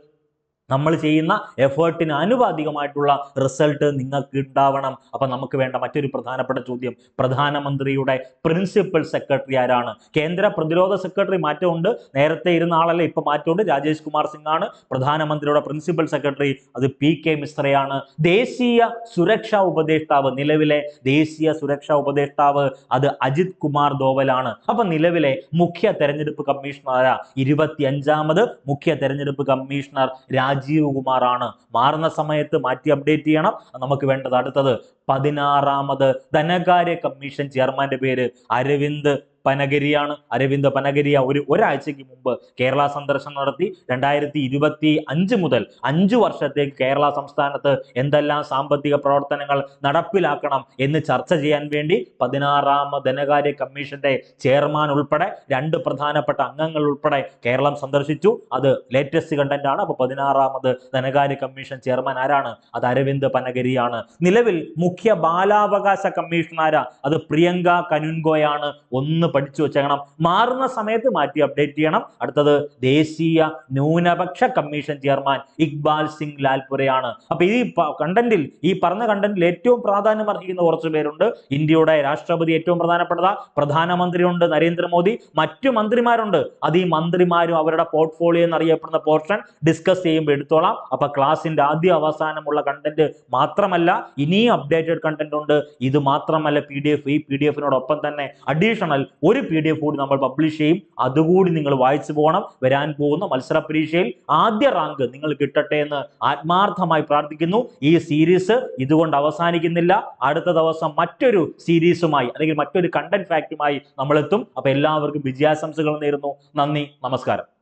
A: നമ്മൾ ചെയ്യുന്ന എഫേർട്ടിന് അനുപാതികമായിട്ടുള്ള റിസൾട്ട് നിങ്ങൾക്ക് ഉണ്ടാവണം അപ്പൊ നമുക്ക് വേണ്ട മറ്റൊരു പ്രധാനപ്പെട്ട ചോദ്യം. പ്രധാനമന്ത്രിയുടെ പ്രിൻസിപ്പൽ സെക്രട്ടറി ആരാണ്? കേന്ദ്ര പ്രതിരോധ സെക്രട്ടറി മാറ്റമുണ്ട്. നേരത്തെ ഇരുന്ന ആളല്ല ഇപ്പൊ മാറ്റമുണ്ട്. രാജേഷ് കുമാർ സിംഗ് ആണ് പ്രധാനമന്ത്രിയുടെ പ്രിൻസിപ്പൽ സെക്രട്ടറി അത് പി കെ മിശ്രയാണ്. ദേശീയ സുരക്ഷാ ഉപദേഷ്ടാവ് നിലവിലെ ദേശീയ സുരക്ഷാ ഉപദേഷ്ടാവ് അത് അജിത് കുമാർ ദോവലാണ് അപ്പൊ നിലവിലെ മുഖ്യ തെരഞ്ഞെടുപ്പ് കമ്മീഷണർ ഇരുപത്തി അഞ്ചാമത് മുഖ്യ തെരഞ്ഞെടുപ്പ് കമ്മീഷണർ രാജ് രാജീവ് കുമാറാണ്. മാറുന്ന സമയത്ത് മാറ്റി അപ്ഡേറ്റ് ചെയ്യണം. നമുക്ക് വേണ്ടത് അടുത്തത് പതിനാറാമത് ധനകാര്യ കമ്മീഷൻ ചെയർമാന്റെ പേര് അരവിന്ദ് പനഗരിയാണ്. അരവിന്ദ് പനഗരിയ ഒരു ഒരാഴ്ചയ്ക്ക് മുമ്പ് കേരള സന്ദർശനം നടത്തി. രണ്ടായിരത്തി ഇരുപത്തി അഞ്ച് മുതൽ അഞ്ചു വർഷത്തേക്ക് കേരള സംസ്ഥാനത്ത് എന്തെല്ലാം സാമ്പത്തിക പ്രവർത്തനങ്ങൾ നടപ്പിലാക്കണം എന്ന് ചർച്ച ചെയ്യാൻ വേണ്ടി പതിനാറാമ ധനകാര്യ കമ്മീഷന്റെ ചെയർമാൻ ഉൾപ്പെടെ രണ്ട് പ്രധാനപ്പെട്ട അംഗങ്ങൾ ഉൾപ്പെടെ കേരളം സന്ദർശിച്ചു. അത് ലേറ്റസ്റ്റ് കണ്ടന്റ് ആണ്. അപ്പൊ പതിനാറാമത് ധനകാര്യ കമ്മീഷൻ ചെയർമാൻ ആരാണ്? അത് അരവിന്ദ് പനഗരിയാണ്. നിലവിൽ മുഖ്യ ബാലാവകാശ കമ്മീഷണർ ആരാ? അത് പ്രിയങ്ക കനുൻഗോയാണ് ഒന്ന് പഠിച്ചു വെച്ചേക്കണം. മാറുന്ന സമയത്ത് മാറ്റി അപ്ഡേറ്റ് ചെയ്യണം. അടുത്തത് ദേശീയ ന്യൂനപക്ഷ കമ്മീഷൻ ചെയർമാൻ ഇക്ബാൽ സിംഗ് ലാൽപുരയാണ്. അപ്പൊ ഈ കണ്ടന്റിൽ ഈ പറഞ്ഞ കണ്ടന്റിൽ ഏറ്റവും പ്രാധാന്യം അർഹിക്കുന്ന കുറച്ച് പേരുണ്ട്. ഇന്ത്യയുടെ രാഷ്ട്രപതി ഏറ്റവും പ്രധാനപ്പെട്ടത്. പ്രധാനമന്ത്രിയുണ്ട് നരേന്ദ്രമോദി. മറ്റു മന്ത്രിമാരുണ്ട്. അത് ഈ മന്ത്രിമാരും അവരുടെ പോർട്ട്ഫോളിയോ എന്നറിയപ്പെടുന്ന പോർഷൻ ഡിസ്കസ് ചെയ്യുമ്പോൾ എടുത്തോളാം. അപ്പൊ ക്ലാസിന്റെ ആദ്യ അവസാനമുള്ള കണ്ടന്റ് മാത്രമല്ല ഇനിയും അപ്ഡേറ്റഡ് കണ്ടന്റ് ഉണ്ട്. ഇത് മാത്രമല്ല പി ഡി എഫ് ഈ പി ഡി എഫിനോടൊപ്പം തന്നെ അഡീഷണൽ ഒരു പി ഡി എഫ് കൂടി നമ്മൾ പബ്ലിഷ് ചെയ്യും. അതുകൂടി നിങ്ങൾ വായിച്ചു പോകണം. വരാൻ പോകുന്ന മത്സര പരീക്ഷയിൽ ആദ്യ റാങ്ക് നിങ്ങൾ കിട്ടട്ടെ എന്ന് ആത്മാർത്ഥമായി പ്രാർത്ഥിക്കുന്നു. ഈ സീരീസ് ഇതുകൊണ്ട് അവസാനിക്കുന്നില്ല. അടുത്ത ദിവസം മറ്റൊരു സീരീസുമായി അല്ലെങ്കിൽ മറ്റൊരു കണ്ടന്റ് ഫാക്റ്റുമായി നമ്മളെത്തും. അപ്പൊ എല്ലാവർക്കും വിജയാശംസകൾ നേരുന്നു. നന്ദി. നമസ്കാരം.